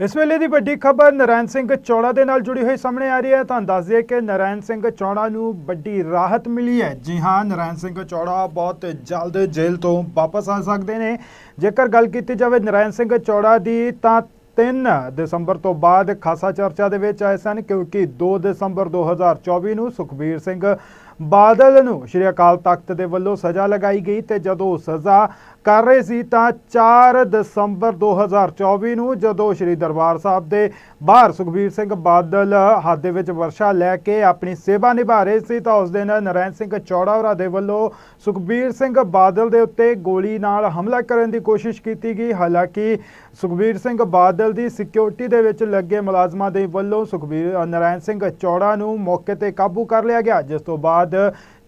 ਇਸ ਵੇਲੇ ਦੀ ਵੱਡੀ ਖਬਰ ਨਰੈਣ ਸਿੰਘ ਚੌੜਾ ਦੇ ਨਾਲ ਜੁੜੀ ਹੋਈ ਸਾਹਮਣੇ ਆ ਰਹੀ ਹੈ। ਤੁਹਾਨੂੰ ਦੱਸ ਦਈਏ ਕਿ ਨਰੈਣ ਸਿੰਘ ਚੌੜਾ ਨੂੰ ਵੱਡੀ ਰਾਹਤ ਮਿਲੀ ਹੈ। ਜੀ ਹਾਂ, ਨਰੈਣ ਸਿੰਘ ਚੌੜਾ ਬਹੁਤ ਜਲਦ ਜੇਲ੍ਹ ਤੋਂ ਵਾਪਸ ਆ ਸਕਦੇ ਨੇ। ਜੇਕਰ ਗੱਲ ਕੀਤੀ ਜਾਵੇ ਨਰੈਣ ਸਿੰਘ ਚੌੜਾ ਦੀ, ਤਾਂ 3 ਦਸੰਬਰ ਤੋਂ ਬਾਅਦ ਖਾਸਾ ਚਰਚਾ ਦੇ ਵਿੱਚ ਆਏ ਸਨ, ਕਿਉਂਕਿ 2 ਦਸੰਬਰ 2024 ਨੂੰ ਸੁਖਬੀਰ ਸਿੰਘ ਬਾਦਲ ਨੂੰ ਸ਼੍ਰੀ ਅਕਾਲ ਤਖਤ ਦੇ ਵੱਲੋਂ ਸਜ਼ਾ ਲਗਾਈ ਗਈ ਤੇ ਜਦੋਂ ਉਹ ਸਜ਼ਾ ਕਰ ਰਹੇ ਸੀ ਤਾਂ 4 ਦਸੰਬਰ 2024 ਨੂੰ ਜਦੋਂ ਸ਼੍ਰੀ ਦਰਬਾਰ ਸਾਹਿਬ ਦੇ ਬਾਹਰ ਸੁਖਬੀਰ ਸਿੰਘ ਬਾਦਲ ਹੱਥ ਦੇ ਵਿੱਚ ਵਰਸ਼ਾ ਲੈ ਕੇ ਆਪਣੀ ਸੇਵਾ ਨਿਭਾ ਰਹੇ ਸੀ ਤਾਂ ਉਸ ਦਿਨ ਨਰੈਣ ਸਿੰਘ ਚੌੜਾ ਹੋਰਾਂ ਦੇ ਵੱਲੋਂ ਸੁਖਬੀਰ ਸਿੰਘ ਬਾਦਲ ਦੇ ਉੱਤੇ ਗੋਲੀ ਨਾਲ ਹਮਲਾ ਕਰਨ ਦੀ ਕੋਸ਼ਿਸ਼ ਕੀਤੀ ਗਈ। ਹਾਲਾਂਕਿ ਸੁਖਬੀਰ ਸਿੰਘ ਬਾਦਲ ਦੀ ਸਿਕਿਉਰਿਟੀ ਦੇ ਵਿੱਚ ਲੱਗੇ ਮੁਲਾਜ਼ਮਾਂ ਦੇ ਵੱਲੋਂ ਸੁਖਬੀਰ ਨਰੈਣ ਸਿੰਘ ਚੌੜਾ ਨੂੰ ਮੌਕੇ ਤੇ ਕਾਬੂ ਕਰ ਲਿਆ ਗਿਆ, ਜਿਸ ਤੋਂ ਬਾਅਦ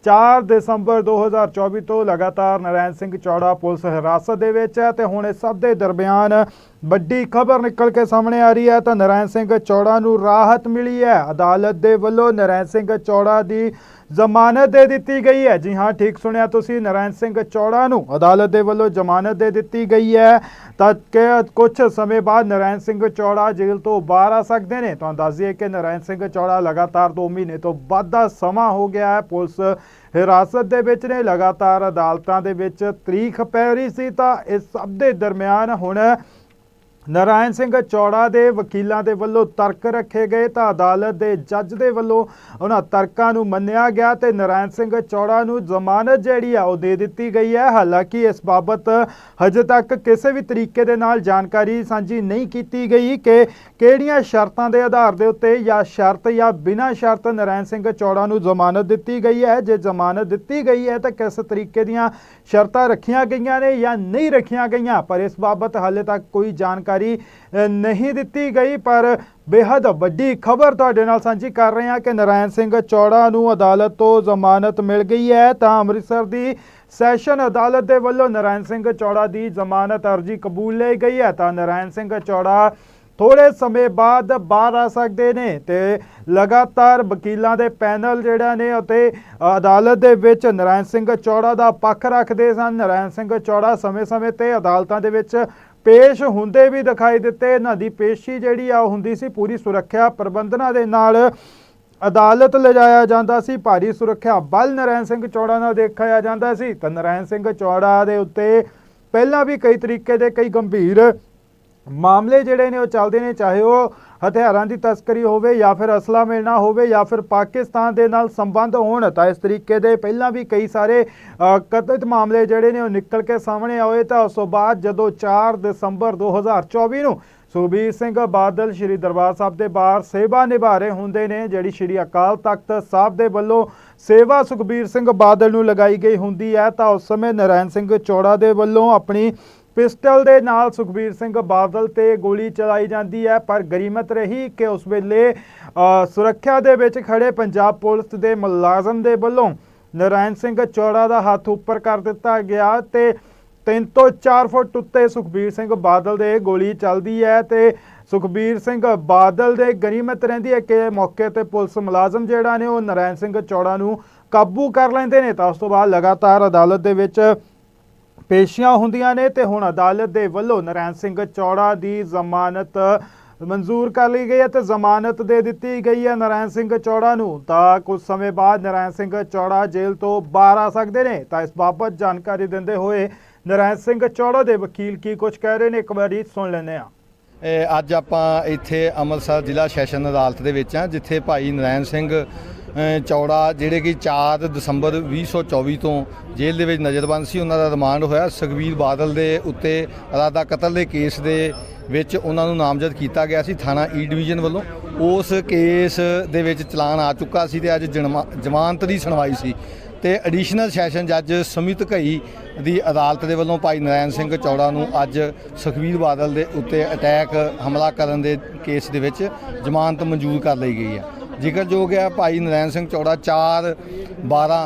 4 ਦਸੰਬਰ 2024 ਤੋਂ ਲਗਾਤਾਰ ਨਰੈਣ ਸਿੰਘ ਚੌੜਾ ਪੁਲਿਸ ਹਿਰਾਸਤ ਦੇ ਵਿੱਚ ਹੈ ਤੇ ਹੁਣ ਇਸ ਸਭ ਦੇ ਦਰਮਿਆਨ ਵੱਡੀ ਖਬਰ ਨਿਕਲ ਕੇ ਸਾਹਮਣੇ ਆ ਰਹੀ ਹੈ ਤਾਂ ਨਰੈਣ ਸਿੰਘ ਚੌੜਾ ਨੂੰ ਰਾਹਤ ਮਿਲੀ ਹੈ। ਅਦਾਲਤ ਦੇ ਵੱਲੋਂ ਨਰਾਇਣ ਸਿੰਘ ਚੌੜਾ ਦੀ ਜ਼ਮਾਨਤ ਦੇ ਦਿੱਤੀ ਗਈ ਹੈ। ਜੀ ਹਾਂ, ਠੀਕ ਸੁਣਿਆ ਤੁਸੀਂ ਨਰੈਣ ਸਿੰਘ ਚੌੜਾ ਨੂੰ ਅਦਾਲਤ ਦੇ ਵੱਲੋਂ ਜ਼ਮਾਨਤ ਦੇ ਦਿੱਤੀ ਗਈ ਹੈ। ਤਾਂ ਕਿ ਕੁਝ ਸਮੇਂ ਬਾਅਦ ਨਰੈਣ ਸਿੰਘ ਚੌੜਾ ਜੇਲ੍ਹ ਤੋਂ ਬਾਹਰ ਆ ਸਕਦੇ ਨੇ। ਤੁਹਾਨੂੰ ਦੱਸ ਦਈਏ ਕਿ ਨਰਾਇਣ ਸਿੰਘ ਚੌੜਾ ਲਗਾਤਾਰ 2 ਮਹੀਨੇ ਤੋਂ ਵੱਧ ਦਾ ਸਮਾਂ ਹੋ ਗਿਆ ਹੈ। ਪੁਲਿਸ ਹਿਰਾਸਤ ਦੇ ਵਿੱਚ ਨੇ। ਲਗਾਤਾਰ ਅਦਾਲਤਾਂ ਦੇ ਵਿੱਚ ਤਰੀਖ ਪੈ ਰਹੀ ਸੀ ਤਾਂ ਇਸ ਸਭ ਦੇ ਦਰਮਿਆਨ ਹੁਣ ਨਰਾਇਣ ਸਿੰਘ ਚੌੜਾ ਦੇ ਵਕੀਲਾਂ ਦੇ ਵੱਲੋਂ ਤਰਕ ਰੱਖੇ ਗਏ ਤਾਂ ਅਦਾਲਤ ਦੇ ਜੱਜ ਦੇ ਵੱਲੋਂ ਉਹਨਾਂ ਤਰਕਾਂ ਨੂੰ ਮੰਨਿਆ ਗਿਆ ਤੇ ਨਰਾਇਣ ਸਿੰਘ ਚੌੜਾ ਨੂੰ ਜ਼ਮਾਨਤ ਜਿਹੜੀ ਆ ਉਹ ਦੇ ਦਿੱਤੀ ਗਈ ਹੈ। ਹਾਲਾਂਕਿ ਇਸ ਬਾਬਤ ਹਜੇ ਤੱਕ ਕਿਸੇ ਵੀ ਤਰੀਕੇ ਦੇ ਨਾਲ ਜਾਣਕਾਰੀ ਸਾਂਝੀ ਨਹੀਂ ਕੀਤੀ ਗਈ ਕਿ ਕਿਹੜੀਆਂ ਸ਼ਰਤਾਂ ਦੇ ਆਧਾਰ ਦੇ ਉੱਤੇ ਜਾਂ ਸ਼ਰਤ ਜਾਂ ਬਿਨਾਂ ਸ਼ਰਤ ਨਰਾਇਣ ਸਿੰਘ ਚੌੜਾ ਨੂੰ ਜ਼ਮਾਨਤ ਦਿੱਤੀ ਗਈ ਹੈ। ਜੇ ਜ਼ਮਾਨਤ ਦਿੱਤੀ ਗਈ ਹੈ ਤਾਂ ਕਿਸ ਤਰੀਕੇ ਦੀਆਂ ਸ਼ਰਤਾਂ ਰੱਖੀਆਂ ਗਈਆਂ ਨੇ ਜਾਂ ਨਹੀਂ ਰੱਖੀਆਂ ਗਈਆਂ? ਪਰ ਇਸ ਬਾਬਤ ਹਾਲੇ ਤੱਕ ਕੋਈ ਜਾਣਕਾਰੀ ਅ, ਨਹੀਂ ਦਿੱਤੀ ਗਈ ਪਰ ਬੇहद ਵੱਡੀ ਖਬਰ ਤੁਹਾਡੇ ਨਾਲ ਸਾਂਝੀ ਕਰ ਰਹੇ ਹਾਂ ਕਿ ਨਰਾਇਣ ਸਿੰਘ ਚੌੜਾ ਨੂੰ ਅਦਾਲਤ ਤੋਂ ਜ਼ਮਾਨਤ ਮਿਲ ਗਈ ਹੈ। ਤਾਂ ਅੰਮ੍ਰਿਤਸਰ ਦੀ ਸੈਸ਼ਨ ਅਦਾਲਤ ਦੇ ਵੱਲੋਂ ਨਰਾਇਣ ਸਿੰਘ ਚੌੜਾ ਦੀ ਜ਼ਮਾਨਤ ਅਰਜ਼ੀ ਕਬੂਲ ਲਈ ਗਈ ਹੈ। ਤਾਂ ਨਰਾਇਣ ਸਿੰਘ ਚੌੜਾ ਥੋੜੇ ਸਮੇਂ ਬਾਅਦ ਬਾਹਰ ਆ ਸਕਦੇ ਨੇ ਤੇ ਲਗਾਤਾਰ ਵਕੀਲਾਂ ਦੇ ਪੈਨਲ ਜਿਹੜਾ ਨੇ ਅਤੇ ਅਦਾਲਤ ਦੇ ਵਿੱਚ ਨਰਾਇਣ ਸਿੰਘ ਚੌੜਾ ਦਾ ਪੱਖ ਰੱਖਦੇ ਸਨ। ਨਰਾਇਣ ਸਿੰਘ ਚੌੜਾ ਸਮੇਂ-ਸਮੇਂ ਤੇ ਅਦਾਲਤਾਂ ਦੇ ਵਿੱਚ ਪੇਸ਼ ਹੁੰਦੇ ਵੀ ਦਿਖਾਈ ਦਿੱਤੇ। ਇਹਨਾਂ ਦੀ ਪੇਸ਼ੀ ਜਿਹੜੀ ਆ, ਉਹ ਹੁੰਦੀ ਸੀ ਪੂਰੀ ਸੁਰੱਖਿਆ ਪ੍ਰਬੰਧਨਾਂ ਦੇ ਨਾਲ ਅਦਾਲਤ ਲਿਜਾਇਆ ਜਾਂਦਾ ਸੀ। ਭਾਰੀ ਸੁਰੱਖਿਆ ਬਲ ਨਰਾਇਣ ਸਿੰਘ ਚੌੜਾ ਨਾਲ ਦੇਖਿਆ ਜਾਂਦਾ ਸੀ। ਤਾਂ ਨਰਾਇਣ ਸਿੰਘ ਚੌੜਾ ਦੇ ਉੱਤੇ ਪਹਿਲਾਂ ਵੀ ਕਈ ਤਰੀਕੇ ਦੇ ਕਈ ਗੰਭੀਰ ਮਾਮਲੇ ਜਿਹੜੇ ਨੇ, ਉਹ ਚੱਲਦੇ ਨੇ। ਚਾਹੇ ਉਹ ਹਥਿਆਰਾਂ ਦੀ ਤਸਕਰੀ ਹੋਵੇ ਜਾਂ ਫਿਰ ਅਸਲਾ ਮਿਲਣਾ ਹੋਵੇ ਜਾਂ ਫਿਰ ਪਾਕਿਸਤਾਨ ਦੇ ਨਾਲ ਸੰਬੰਧ ਹੋਣ ਤਾਂ ਇਸ ਤਰੀਕੇ ਦੇ ਪਹਿਲਾਂ ਵੀ ਕਈ ਸਾਰੇ ਅ, ਕਥਿਤ ਮਾਮਲੇ ਜਿਹੜੇ ਨੇ ਉਹ ਨਿਕਲ ਕੇ ਸਾਹਮਣੇ ਆਏ ਤਾਂ ਉਸ ਤੋਂ ਬਾਅਦ ਜਦੋਂ 4 ਦਸੰਬਰ 2024 ਨੂੰ ਸੁਖਬੀਰ ਸਿੰਘ ਬਾਦਲ ਸ਼੍ਰੀ ਦਰਬਾਰ ਸਾਹਿਬ ਦੇ ਬਾਹਰ ਸੇਵਾ ਨਿਭਾ ਰਹੇ ਹੁੰਦੇ ਨੇ ਜਿਹੜੀ ਸ਼੍ਰੀ ਅਕਾਲ ਤਖਤ ਸਾਹਿਬ ਦੇ ਵੱਲੋਂ ਸੇਵਾ ਸੁਖਬੀਰ ਸਿੰਘ ਬਾਦਲ ਨੂੰ ਲਗਾਈ ਗਈ ਹੁੰਦੀ ਹੈ ਤਾਂ ਉਸ ਸਮੇਂ ਨਰਾਇਣ ਸਿੰਘ ਚੌੜਾ ਦੇ ਵੱਲੋਂ ਆਪਣੀ ਪਿਸਟਲ ਦੇ ਨਾਲ ਸੁਖਬੀਰ ਸਿੰਘ ਬਾਦਲ ਤੇ ਗੋਲੀ ਚਲਾਈ ਜਾਂਦੀ ਹੈ, ਪਰ ਗਰੀਮਤ ਰਹੀ ਕਿ ਉਸ ਵੇਲੇ ਸੁਰੱਖਿਆ ਦੇ ਵਿੱਚ ਖੜੇ ਪੰਜਾਬ ਪੁਲਿਸ ਦੇ ਮੁਲਾਜ਼ਮ ਦੇ ਵੱਲੋਂ ਨਰਾਇਣ ਸਿੰਘ ਚੌੜਾ ਦਾ ਹੱਥ ਉੱਪਰ ਕਰ ਦਿੱਤਾ ਗਿਆ ਤੇ 3 ਤੋਂ 4 ਫੁੱਟ ਉੱਤੇ ਸੁਖਬੀਰ ਸਿੰਘ ਬਾਦਲ ਦੇ ਗੋਲੀ ਚੱਲਦੀ ਹੈ ਤੇ ਸੁਖਬੀਰ ਸਿੰਘ ਬਾਦਲ ਦੇ ਗਨੀਮਤ ਰਹਿੰਦੀ ਹੈ ਕਿ ਮੌਕੇ ਤੇ ਪੁਲਿਸ ਮੁਲਾਜ਼ਮ ਜਿਹੜਾ ਨੇ ਉਹ ਨਰਾਇਣ ਸਿੰਘ ਚੌੜਾ ਨੂੰ ਕਾਬੂ ਕਰ ਲੈਂਦੇ ਨੇ। ਤਾਂ ਉਸ ਤੋਂ ਬਾਅਦ ਲਗਾਤਾਰ ਅਦਾਲਤ ਦੇ ਵਿੱਚ ਪੇਸ਼ੀਆਂ ਹੁੰਦੀਆਂ ਨੇ ਤੇ ਹੁਣ ਅਦਾਲਤ ਦੇ ਵੱਲੋਂ ਨਰੈਣ ਸਿੰਘ ਚੌੜਾ ਦੀ ਜ਼ਮਾਨਤ ਮਨਜ਼ੂਰ ਕਰ ਲਈ ਗਈ ਹੈ ਤੇ ਜ਼ਮਾਨਤ ਦੇ ਦਿੱਤੀ ਗਈ ਹੈ ਨਰੈਣ ਸਿੰਘ ਚੌੜਾ ਨੂੰ। ਤਾਂ ਕੁਝ ਸਮੇਂ ਬਾਅਦ ਨਰੈਣ ਸਿੰਘ ਚੌੜਾ ਜੇਲ੍ਹ ਤੋਂ ਬਾਹਰ ਆ ਸਕਦੇ ਨੇ। ਤਾਂ ਇਸ ਬਾਬਤ ਜਾਣਕਾਰੀ ਦਿੰਦੇ ਹੋਏ ਨਰੈਣ ਸਿੰਘ ਚੌੜਾ ਦੇ ਵਕੀਲ ਕੀ ਕੁਝ ਕਹਿ ਰਹੇ ਨੇ, ਇੱਕ ਵਾਰੀ ਸੁਣ ਲੈਂਦੇ ਹਾਂ। ਅੱਜ ਆਪਾਂ ਇੱਥੇ ਅੰਮ੍ਰਿਤਸਰ ਜ਼ਿਲ੍ਹਾ ਸੈਸ਼ਨ ਅਦਾਲਤ ਦੇ ਵਿੱਚ ਆ ਜਿੱਥੇ ਭਾਈ ਨਰੈਣ ਸਿੰਘ ਚੌੜਾ ਜਿਹੜੇ ਕਿ 4 ਦਸੰਬਰ 2024 ਤੋਂ ਜੇਲ੍ਹ ਦੇ ਵਿੱਚ ਨਜ਼ਰਬੰਦ ਸੀ, ਉਹਨਾਂ ਦਾ ਰਿਮਾਂਡ ਹੋਇਆ। ਸੁਖਬੀਰ ਬਾਦਲ ਦੇ ਉੱਤੇ ਇਰਾਦਾ ਕਤਲ ਦੇ ਕੇਸ ਦੇ ਵਿੱਚ ਉਹਨਾਂ ਨੂੰ ਨਾਮਜ਼ਦ ਕੀਤਾ ਗਿਆ ਸੀ ਥਾਣਾ ਈ ਡਿਵੀਜ਼ਨ ਵੱਲੋਂ। ਉਸ ਕੇਸ ਦੇ ਵਿੱਚ ਚਲਾਨ ਆ ਚੁੱਕਾ ਸੀ ਤੇ ਅੱਜ ਜਨਮਾ- ਜ਼ਮਾਨਤ ਦੀ ਸੁਣਵਾਈ ਸੀ। ਤੇ ਐਡੀਸ਼ਨਲ ਸੈਸ਼ਨ ਜੱਜ ਸੁਮਿਤ ਘਈ ਦੀ ਅਦਾਲਤ ਦੇ ਵੱਲੋਂ ਭਾਈ ਨਰਾਇਣ ਸਿੰਘ ਚੌੜਾ ਨੂੰ ਅੱਜ ਸੁਖਬੀਰ ਬਾਦਲ ਦੇ ਉੱਤੇ ਅਟੈਕ, ਹਮਲਾ ਕਰਨ ਦੇ ਕੇਸ ਦੇ ਵਿੱਚ ਜ਼ਮਾਨਤ ਮਨਜ਼ੂਰ ਕਰ ਲਈ ਗਈ ਹੈ। ਜ਼ਿਕਰਯੋਗ ਹੈ ਭਾਈ ਨਰਾਇਣ ਸਿੰਘ ਚੌੜਾ 4 12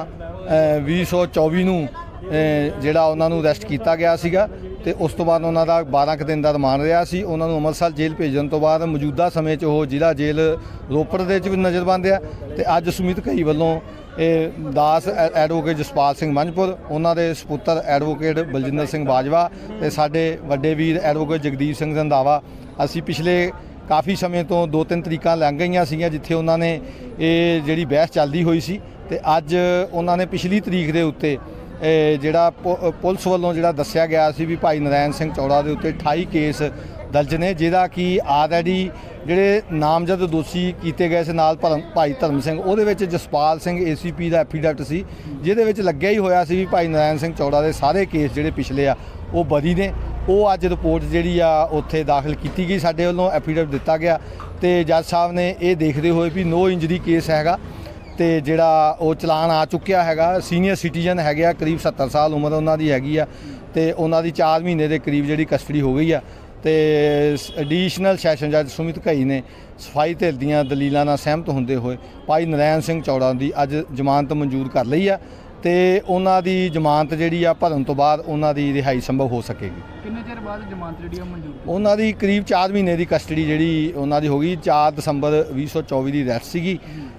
ਅ, 2024 ਨੂੰ ਜਿਹੜਾ ਉਹਨਾਂ ਨੂੰ ਅਰੈਸਟ ਕੀਤਾ ਗਿਆ ਸੀਗਾ ਤੇ ਉਸ ਤੋਂ ਬਾਅਦ ਉਹਨਾਂ ਦਾ 12 ਕੁ ਦਿਨ ਦਾ ਰਿਮਾਂਡ ਰਿਹਾ ਸੀ। ਉਹਨਾਂ ਨੂੰ ਅੰਮ੍ਰਿਤਸਰ ਜੇਲ੍ਹ ਭੇਜਣ ਤੋਂ ਬਾਅਦ ਮੌਜੂਦਾ ਸਮੇਂ 'ਚ ਉਹ ਜ਼ਿਲ੍ਹਾ ਜੇਲ੍ਹ ਰੋਪੜ ਦੇ ਵਿੱਚ ਵੀ ਨਜ਼ਰਬੰਦ ਆ ਤੇ ਅੱਜ ਸੁਮਿਤ ਘਈ ਵੱਲੋਂ ਇਹ ਦਾਸ ਐਡਵੋਕੇਟ ਜਸਪਾਲ ਸਿੰਘ ਮੰਝਪੁਰ ਉਹਨਾਂ ਦੇ ਸੁਪੁੱਤਰ ਐਡਵੋਕੇਟ ਬਲਜਿੰਦਰ ਸਿੰਘ ਬਾਜਵਾ ਤੇ ਸਾਡੇ ਵੱਡੇ ਵੀਰ ਐਡਵੋਕੇਟ ਜਗਦੀਪ ਸਿੰਘ ਰੰਧਾਵਾ। ਅਸੀਂ ਪਿਛਲੇ ਕਾਫੀ ਸਮੇਂ ਤੋਂ ਦੋ ਤਿੰਨ ਤਰੀਕਾਂ ਲੰਘ ਗਈਆਂ ਸੀਗੀਆਂ ਜਿੱਥੇ ਉਹਨਾਂ ਨੇ ਇਹ ਜਿਹੜੀ ਬਹਿਸ ਚੱਲਦੀ ਹੋਈ ਸੀ ਤੇ ਅੱਜ ਉਹਨਾਂ ਨੇ ਪਿਛਲੀ ਤਰੀਕ ਦੇ ਉੱਤੇ ਜਿਹੜਾ ਪੁ- ਪੁਲਿਸ ਵੱਲੋਂ ਜਿਹੜਾ ਦੱਸਿਆ ਗਿਆ ਸੀ ਵੀ ਭਾਈ ਨਰਾਇਣ ਸਿੰਘ ਚੌੜਾ ਦੇ ਉੱਤੇ 28 ਕੇਸ ਦਰਜ ਨੇ, ਜਿਹਦਾ ਕਿ ਆਲਰੇਡੀ ਜਿਹੜੇ ਨਾਮਜ਼ਦ ਦੋਸ਼ੀ ਕੀਤੇ ਗਏ ਸੀ ਨਾਲ ਭਰਮ- ਭਾਈ ਧਰਮ ਸਿੰਘ, ਉਹਦੇ ਵਿੱਚ ਜਸਪਾਲ ਸਿੰਘ ਏਸੀਪੀ ਦਾ ਐਫੀਡੈਵਿਟ ਸੀ, ਜਿਹਦੇ ਵਿੱਚ ਲੱਗਿਆ ਹੀ ਹੋਇਆ ਸੀ ਵੀ ਭਾਈ ਨਰਾਇਣ ਸਿੰਘ ਚੌੜਾ ਦੇ ਸਾਰੇ ਕੇਸ ਜਿਹੜੇ ਪਿਛਲੇ ਆ, ਉਹ ਬਰੀ ਨੇ। ਉਹ ਅੱਜ ਰਿਪੋਰਟ ਜਿਹੜੀ ਆ ਉੱਥੇ ਦਾਖਲ ਕੀਤੀ ਗਈ, ਸਾਡੇ ਵੱਲੋਂ ਐਫੀਡੇਵਿਟ ਦਿੱਤਾ ਗਿਆ ਤੇ ਜੱਜ ਸਾਹਿਬ ਨੇ ਇਹ ਦੇਖਦੇ ਹੋਏ ਵੀ ਨੋ ਇੰਜਰੀ ਕੇਸ ਹੈਗਾ ਤੇ ਜਿਹੜਾ ਉਹ ਚਲਾਨ ਆ ਚੁੱਕਿਆ ਹੈਗਾ ਸੀਨੀਅਰ ਸਿਟੀਜ਼ਨ ਹੈਗੇ ਆ, ਕਰੀਬ 70 ਸਾਲ ਉਮਰ ਉਹਨਾਂ ਦੀ ਹੈਗੀ ਆ ਤੇ ਉਹਨਾਂ ਦੀ 4 ਮਹੀਨੇ ਦੇ ਕਰੀਬ ਜਿਹੜੀ ਕਸਟਡੀ ਹੋ ਗਈ ਆ ਤੇ ਐਡੀਸ਼ਨਲ ਸੈਸ਼ਨ ਜੱਜ ਸੁਮਿਤ ਘਈ ਨੇ ਸਫ਼ਾਈ ਧਿਰ ਦੀਆਂ ਦਲੀਲਾਂ ਨਾਲ ਸਹਿਮਤ ਹੁੰਦੇ ਹੋਏ ਭਾਈ ਨਰੈਣ ਸਿੰਘ ਚੌੜਾ ਦੀ ਅੱਜ ਜ਼ਮਾਨਤ ਮਨਜ਼ੂਰ ਕਰ ਲਈ ਆ ਤੇ ਉਹਨਾਂ ਦੀ ਜ਼ਮਾਨਤ ਜਿਹੜੀ ਆ ਭਰਨ ਤੋਂ ਬਾਅਦ ਉਹਨਾਂ ਦੀ ਰਿਹਾਈ ਸੰਭਵ ਹੋ ਸਕੇਗੀ। ਕਿੰਨੇ ਚਿਰ ਬਾਅਦ ਜ਼ਮਾਨਤ ਜਿਹੜੀ ਆ ਮਨਜ਼ੂਰ? ਉਹਨਾਂ ਦੀ ਕਰੀਬ 4 ਮਹੀਨੇ ਦੀ ਕਸਟਡੀ ਜਿਹੜੀ ਉਹਨਾਂ ਦੀ ਹੋ ਗਈ। 4 ਦਸੰਬਰ 2024 ਦੀ ਅਰੈਸਟ ਸੀਗੀ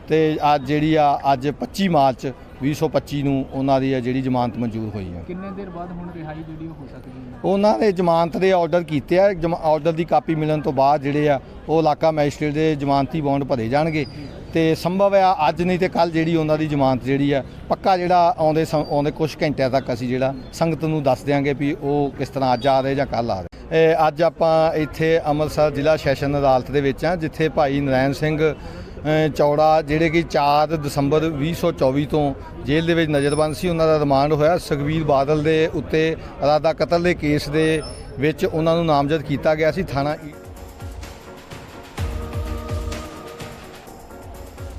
ਤੇ ਅੱਜ ਜਿਹੜੀ ਆ ਅੱਜ 25 ਮਾਰਚ 2025 ਨੂੰ ਉਹਨਾਂ ਦੀ ਆ ਜਿਹੜੀ ਜ਼ਮਾਨਤ ਮਨਜ਼ੂਰ ਹੋਈ ਆ। ਕਿੰਨੇ ਦੇਰ ਬਾਅਦ ਹੁਣ ਰਿਹਾਈ ਜਿਹੜੀ ਉਹ ਹੋ ਸਕਦੀ ਹੈ? ਉਹਨਾਂ ਨੇ ਜ਼ਮਾਨਤ ਦੇ ਆਰਡਰ ਕੀਤੇ ਆ। ਆਰਡਰ ਦੀ ਕਾਪੀ ਮਿਲਣ ਤੋਂ ਬਾਅਦ ਜਿਹੜੇ ਆ ਉਹ ਇਲਾਕਾ ਮੈਜਿਸਟ੍ਰੇਟ ਦੇ ਜ਼ਮਾਨਤੀ ਬੌਂਡ ਭਰੇ ਜਾਣਗੇ। ਤੇ ਸੰਭਵ ਆ ਅੱਜ ਨਹੀਂ ਤੇ ਕੱਲ ਜਿਹੜੀ ਉਹਨਾਂ ਦੀ ਜ਼ਮਾਨਤ ਜਿਹੜੀ ਆ ਪੱਕਾ ਜਿਹੜਾ ਆਉਂਦੇ ਆਉਂਦੇ ਕੁਝ ਘੰਟਿਆਂ ਤੱਕ ਅਸੀਂ ਜਿਹੜਾ ਸੰਗਤ ਨੂੰ ਦੱਸ ਦਿਆਂਗੇ ਵੀ ਉਹ ਕਿਸ ਤਰ੍ਹਾਂ ਅੱਜ ਆ ਰਹੇ ਜਾਂ ਕੱਲ ਆ ਰਹੇ। ਅੱਜ ਆਪਾਂ ਇੱਥੇ ਅੰਮ੍ਰਿਤਸਰ ਜ਼ਿਲ੍ਹਾ ਸੈਸ਼ਨ ਅਦਾਲਤ ਦੇ ਵਿੱਚ ਆ ਜਿੱਥੇ ਭਾਈ ਨਰਾਇਣ ਸਿੰਘ ਚੌੜਾ ਜਿਹੜੇ ਕਿ 4 ਦਸੰਬਰ 2024 ਤੋਂ ਜੇਲ੍ਹ ਦੇ ਵਿੱਚ ਨਜ਼ਰਬੰਦ ਸੀ, ਉਹਨਾਂ ਦਾ ਰਿਮਾਂਡ ਹੋਇਆ। ਸੁਖਬੀਰ ਬਾਦਲ ਦੇ ਉੱਤੇ ਇਰਾਦਾ ਕਤਲ ਦੇ ਕੇਸ ਦੇ ਵਿੱਚ ਉਹਨਾਂ ਨੂੰ ਨਾਮਜ਼ਦ ਕੀਤਾ ਗਿਆ ਸੀ। ਥਾਣਾ ਈ-